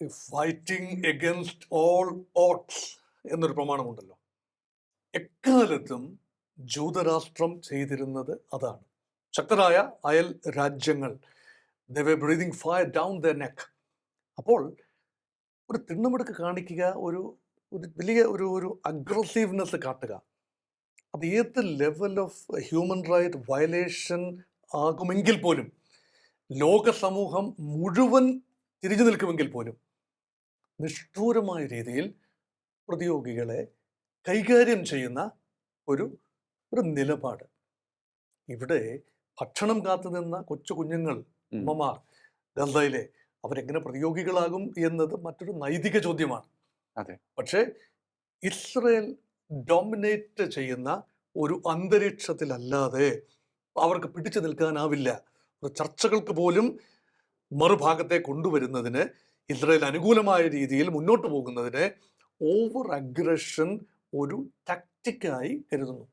Fighting against all oats എന്നൊരു പ്രമാണമുണ്ടല്ലോ. എക്കാലത്തും ജൂതരാഷ്ട്രം ചെയ്തിരുന്നത് അതാണ്. ശക്തരായ അയൽ രാജ്യങ്ങൾ the breathing fire down the neck അപ്പോൾ ഒരു തിണ്ണുമെടുക്ക് കാണിക്കുക ഒരു ഒരു വലിയ ഒരു ഒരു അഗ്രസീവ്നെസ് കാട്ടുക അത് ഏത് level of human right violation ആകുമെങ്കിൽ പോലും ലോക സമൂഹം മുഴുവൻ തിരിഞ്ഞു നിൽക്കുമെങ്കിൽ പോലും നിഷ്ഠൂരമായ രീതിയിൽ പ്രതിയോഗികളെ കൈകാര്യം ചെയ്യുന്ന ഒരു ഒരു നിലപാട് ഇവിടെ ഭക്ഷണം കാത്തു നിന്ന കൊച്ചു കുഞ്ഞുങ്ങൾ. അമ്മമാർ ഗന്ധയിലെ അവരെങ്ങനെ പ്രതിയോഗികളാകും എന്നത് മറ്റൊരു നൈതിക ചോദ്യമാണ് അതെ. പക്ഷേ ഇസ്രയേൽ ഡോമിനേറ്റ് ചെയ്യുന്ന ഒരു അന്തരീക്ഷത്തിലല്ലാതെ അവർക്ക് പിടിച്ചു നിൽക്കാനാവില്ല ചർച്ചകൾക്ക് പോലും മറുഭാഗത്തെ കൊണ്ടുവരുന്നതിന് ഇസ്രയേൽ അനുകൂലമായ രീതിയിൽ മുന്നോട്ട് പോകുന്നതിനെ ഓവർ അഗ്രഷൻ ഒരു ടാക്റ്റിക്കായി കരുതുന്നു.